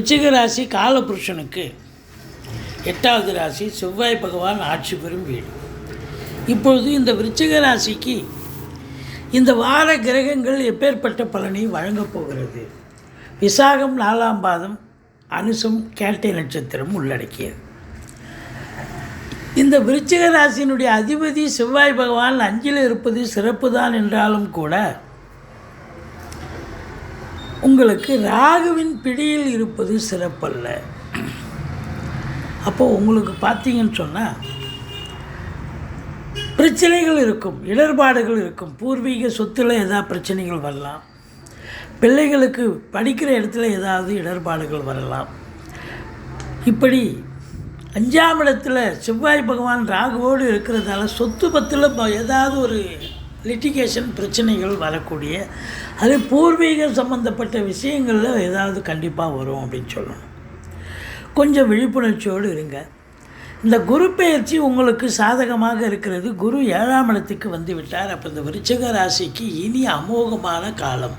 விருச்சிக ராசி காலபுருஷனுக்கு எட்டாவது ராசி செவ்வாய் பகவான் ஆட்சி பெறும் வீடு. இப்பொழுது இந்த விருச்சிக ராசிக்கு இந்த வார கிரகங்கள் எப்பேற்பட்ட பலனை வழங்கப் போகிறது? விசாகம் நாலாம் பாதம் அனுசம் கேட்டை நட்சத்திரம் உள்ளடக்கியது. இந்த விருச்சிக ராசியினுடைய அதிபதி செவ்வாய் பகவான் அஞ்சில் இருப்பது சிறப்பு தான் என்றாலும் கூட உங்களுக்கு ராகுவின் பிடியில் இருப்பது சிறப்பல்ல. அப்போது உங்களுக்கு பார்த்தீங்கன்னு சொன்னால் பிரச்சனைகள் இருக்கும் இடர்பாடுகள் இருக்கும். பூர்வீக சொத்தில் ஏதாவது பிரச்சனைகள் வரலாம். பிள்ளைகளுக்கு படிக்கிற இடத்துல ஏதாவது இடர்பாடுகள் வரலாம். இப்படி அஞ்சாம் இடத்துல செவ்வாய் பகவான் ராகுவோடு இருக்கிறதால சொத்து பத்தில் ஏதாவது ஒரு லிட்டிகேஷன் பிரச்சனைகள் வரக்கூடிய அது பூர்வீக சம்மந்தப்பட்ட விஷயங்களில் ஏதாவது கண்டிப்பாக வரும் அப்படின்னு சொல்லணும். கொஞ்சம் விழிப்புணர்ச்சியோடு இருங்க. இந்த குரு பெயர்ச்சி உங்களுக்கு சாதகமாக இருக்கிறது. குரு ஏழாம் இடத்துக்கு வந்து விட்டார். அப்போ இந்த விருச்சக ராசிக்கு இனி அமோகமான காலம்.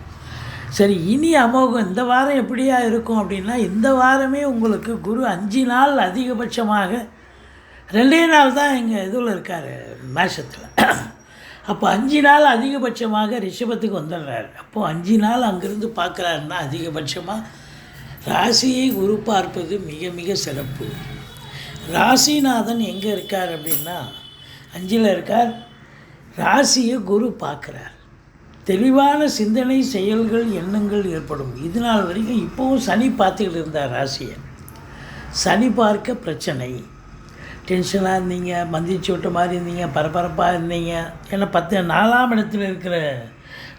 சரி இனி அமோகம் இந்த வாரம் எப்படியா இருக்கும் அப்படின்னா இந்த வாரமே உங்களுக்கு குரு அஞ்சு நாள் அதிகபட்சமாக ரெண்டே நாள் தான் எங்கள் இதில் இருக்கார் மேஷத்தில். அப்போ அஞ்சு நாள் அதிகபட்சமாக ரிஷபத்துக்கு வந்துடுறாரு. அப்போது அஞ்சு நாள் அங்கேருந்து பார்க்குறாருன்னா அதிகபட்சமாக ராசியை குரு பார்ப்பது மிக மிக சிறப்பு. ராசிநாதன் எங்கே இருக்கார் அப்படின்னா அஞ்சில் இருக்கார். ராசியை குரு பார்க்குறார். தெளிவான சிந்தனை செயல்கள் எண்ணங்கள் ஏற்படும். இது நாள் வரைக்கும் இப்போவும் சனி பார்த்துக்கிட்டு இருந்தார் ராசியை. சனி பார்க்க பிரச்சனை. டென்ஷனாக இருந்தீங்க மந்திச்சு விட்ட மாதிரி இருந்தீங்க பரபரப்பாக இருந்தீங்க. ஏன்னா பத்து நாலாம் இடத்துல இருக்கிற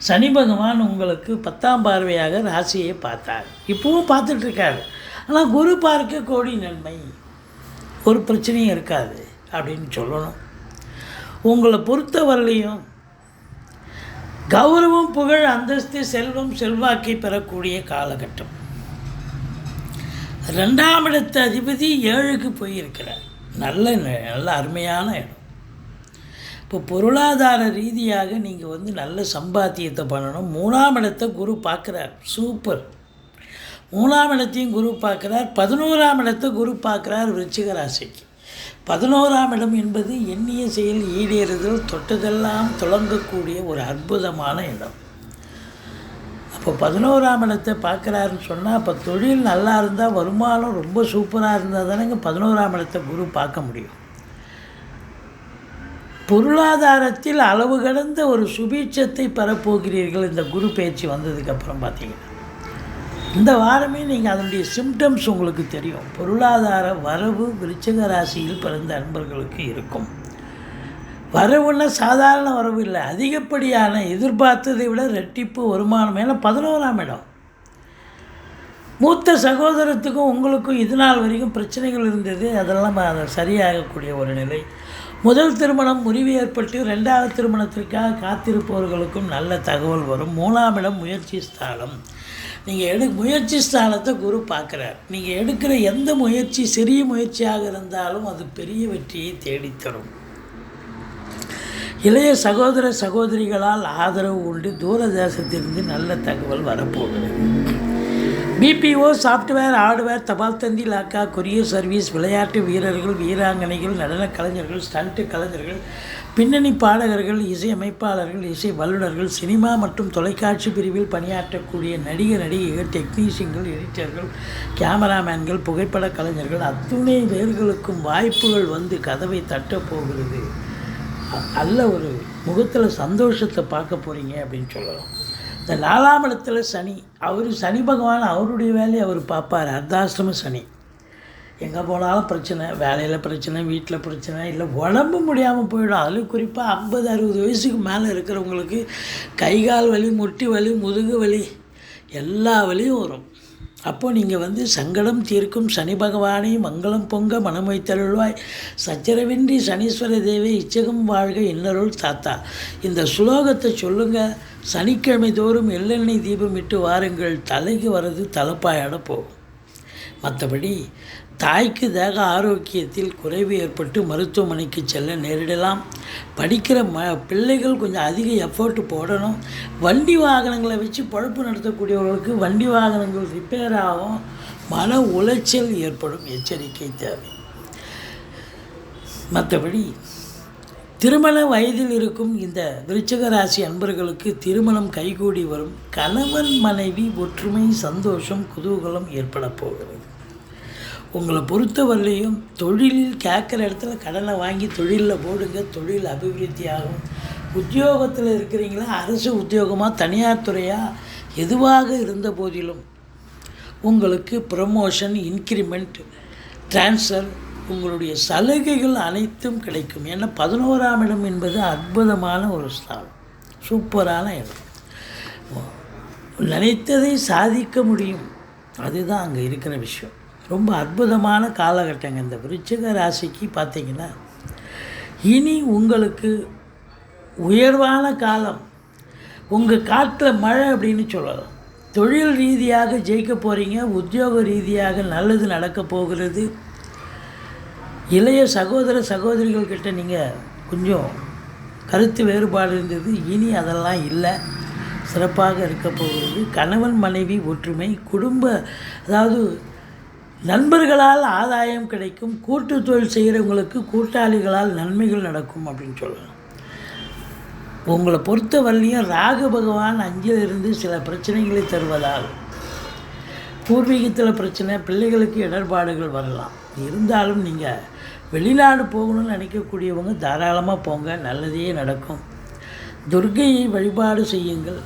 சனி பகவான் உங்களுக்கு பத்தாம் பார்வையாக ராசியை பார்த்தார். இப்போவும் பார்த்துட்ருக்காரு ஆனால் குரு பார்க்க கோடி நன்மை. ஒரு பிரச்சனையும் இருக்காது அப்படின்னு சொல்லணும். உங்களை பொறுத்தவரையிலையும் கௌரவம் புகழ் அந்தஸ்து செல்வம் செல்வாக்கை பெறக்கூடிய காலகட்டம். ரெண்டாம் இடத்து அதிபதி ஏழுக்கு போயிருக்கிறார். நல்ல நல்ல அருமையான இடம். இப்போ பொருளாதார ரீதியாக நீங்கள் வந்து நல்ல சம்பாத்தியத்தை பண்ணணும். மூணாம் இடத்தை குரு பார்க்குறார். சூப்பர் மூணாம் இடத்தையும் குரு பார்க்குறார். பதினோராம் இடத்தை குரு பார்க்குறார் விருச்சிக ராசிக்கு பதினோராம் இடம் என்பது எண்ணிய செயல் ஈடேறுதல் தொட்டதெல்லாம் தொடங்கக்கூடிய ஒரு அற்புதமான இடம். இப்போ பதினோராம் இடத்தை பார்க்குறாருன்னு சொன்னால் இப்போ தொழில் நல்லா இருந்தால் வருமானம் ரொம்ப சூப்பராக இருந்தால் தானேங்க பதினோராம் இடத்தை குரு பார்க்க முடியும். பொருளாதாரத்தில் அளவு கடந்த ஒரு சுபீட்சத்தை பெறப்போகிறீர்கள் இந்த குரு பயிற்சி வந்ததுக்கப்புறம் பார்த்தீங்கன்னா. இந்த வாரமே நீங்கள் அதனுடைய சிம்டம்ஸ் உங்களுக்கு தெரியும். பொருளாதார வரவு விருச்சக ராசியில் பிறந்த நண்பர்களுக்கு இருக்கும். வரவுன்னா சாதாரண வரவு இல்லை. அதிகப்படியான எதிர்பார்த்ததை விட ரெட்டிப்பு வருமானம் ஏன்னா பதினோராம் இடம். மூத்த சகோதரத்துக்கும் உங்களுக்கும் இது நாள் வரைக்கும் பிரச்சனைகள் இருந்தது. அதெல்லாம் அது சரியாகக்கூடிய ஒரு நிலை. முதல் திருமணம் முறிவு ஏற்பட்டு ரெண்டாவது திருமணத்திற்காக காத்திருப்பவர்களுக்கும் நல்ல தகவல் வரும். மூணாம் இடம் முயற்சி ஸ்தானம். நீங்கள் எடு முயற்சி ஸ்தானத்தை குரு பார்க்குறார். நீங்கள் எடுக்கிற எந்த முயற்சி சிறிய முயற்சியாக இருந்தாலும் அது பெரிய வெற்றியை தேடித்தரும். இளைய சகோதர சகோதரிகளால் ஆதரவு உண்டு. தூரதேசத்திலிருந்து நல்ல தகவல் வரப்போகிறது. பிபிஓ சாஃப்ட்வேர் ஹார்ட்வேர் தபால் தந்தி லாக்கா கொரியர் சர்வீஸ் விளையாட்டு வீரர்கள் வீராங்கனைகள் நடனக் கலைஞர்கள் ஸ்டண்ட்டு கலைஞர்கள் பின்னணி பாடகர்கள் இசையமைப்பாளர்கள் இசை வல்லுநர்கள் சினிமா மற்றும் தொலைக்காட்சி பிரிவில் பணியாற்றக்கூடிய நடிகர் நடிகைகள் டெக்னீஷியன்கள் எடிட்டர்கள் கேமராமேன்கள் புகைப்பட கலைஞர்கள் அத்துணை பேர்களுக்கும் வாய்ப்புகள் வந்து கதவை தட்டப்போகிறது நல்ல ஒரு முகத்தில் சந்தோஷத்தை பார்க்க போகிறீங்க அப்படின்னு சொல்லலாம். இந்த நாலாம் இடத்துல சனி அவர் சனி பகவான் அவருடைய வேலையை அவர் பார்ப்பார். அர்த்தாசிரம சனி. எங்கே போனாலும் பிரச்சனை வேலையில் பிரச்சனை வீட்டில் பிரச்சனை இல்லை உடம்பு முடியாமல் போயிடும். அதுலேயும் குறிப்பாக ஐம்பது அறுபது வயசுக்கு மேலே இருக்கிறவங்களுக்கு கை கால் வலி முட்டி வலி முதுகு வலி எல்லா வலியும் வரும். அப்போது நீங்கள் வந்து சங்கடம் தீர்க்கும் சனி பகவானை மங்களம் பொங்க மனம் வைத்தருள்வாய் சச்சரவின்றி சனீஸ்வர தேவி இச்சகம் வாழ்க இன்னருள் தாத்தா. இந்த சுலோகத்தை சொல்லுங்கள் சனிக்கிழமை தோறும் எள்ளெண்ணெய் தீபம் இட்டு வாருங்கள். தலைக்கு வர்றது தலைப்பாயோட போகும். மற்றபடி தாய்க்கு தேக ஆரோக்கியத்தில் குறைவு ஏற்பட்டு மருத்துவமனைக்கு செல்ல நேரிடலாம். படிக்கிற ம பிள்ளைகள் கொஞ்சம் அதிக எஃபோர்ட் போடணும். வண்டி வாகனங்களை வச்சு பொழப்பு நடத்தக்கூடியவர்களுக்கு வண்டி வாகனங்கள் ரிப்பேர் ஆகும். மன உளைச்சல் ஏற்படும். எச்சரிக்கை தேவை. மற்றபடி திருமண வயதில் இருக்கும் இந்த விருச்சக ராசி அன்பர்களுக்கு திருமணம் கைகூடி வரும். கணவன் மனைவி ஒற்றுமை சந்தோஷம் குதூகலம் ஏற்பட போகிறது. உங்களை பொறுத்தவரையிலையும் தொழிலில் கேட்குற இடத்துல கடனை வாங்கி தொழிலில் போடுங்க. தொழில் அபிவிருத்தி ஆகும் உத்தியோகத்தில் இருக்கிறீங்களா? அரசு உத்தியோகமாக தனியார் துறையாக எதுவாக இருந்த போதிலும் உங்களுக்கு ப்ரமோஷன் இன்க்ரிமெண்ட் ட்ரான்ஸ்ஃபர் உங்களுடைய சலுகைகள் அனைத்தும் கிடைக்கும். ஏன்னா பதினோராம் இடம் என்பது அற்புதமான ஒரு ஸ்தானம். சூப்பரான இடம். நினைத்ததை சாதிக்க முடியும். அதுதான் அங்கே இருக்கிற விஷயம். ரொம்ப அற்புதமான காலகட்டங்க இந்த விருச்சிக ராசிக்கு பார்த்திங்கன்னா இனி உங்களுக்கு உயர்வான காலம். உங்கள் காட்டில் மழை அப்படின்னு சொல்லலாம். தொழில் ரீதியாக ஜெயிக்க போகிறீங்க உத்தியோக ரீதியாக நல்லது நடக்க போகிறது. இளைய சகோதர சகோதரிகள் கிட்ட நீங்கள் கொஞ்சம் கருத்து வேறுபாடு இருந்தது. இனி அதெல்லாம் இல்லை. சிறப்பாக இருக்க போகிறது. கணவன் மனைவி ஒற்றுமை குடும்ப அதாவது நண்பர்களால் ஆதாயம் கிடைக்கும் கூட்டு தொழில் செய்கிறவங்களுக்கு கூட்டாளிகளால் நன்மைகள் நடக்கும் அப்படின்னு சொல்லலாம். உங்களை பொறுத்த வரலையும் ராகு பகவான் அஞ்சிலிருந்து சில பிரச்சனைகளை தருவதால் பூர்வீகத்தில் பிரச்சனை பிள்ளைகளுக்கு இடர்பாடுகள் வரலாம். இருந்தாலும் நீங்கள் வெளிநாடு போகணும்னு நினைக்கக்கூடியவங்க தாராளமாக போங்க நல்லதே நடக்கும். துர்கையை வழிபாடு செய்யுங்கள்.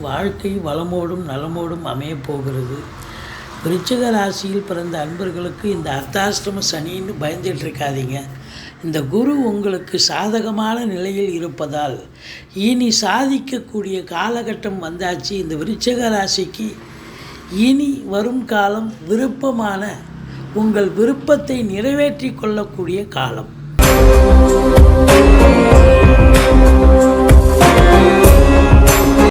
வாழ்க்கை வளமோடும் நலமோடும் அமையப் போகிறது. விருச்சிக ராசியில் பிறந்த அன்பர்களுக்கு இந்த அர்த்தாஷ்டம சனின்னு பயந்துட்டு இருக்காதீங்க இந்த குரு உங்களுக்கு சாதகமான நிலையில் இருப்பதால் இனி சாதிக்கக்கூடிய காலகட்டம் வந்தாச்சு. இந்த விருச்சிக ராசிக்கு இனி வரும் காலம் விருப்பமான உங்கள் விருப்பத்தை நிறைவேற்றி கொள்ளக்கூடிய காலம்.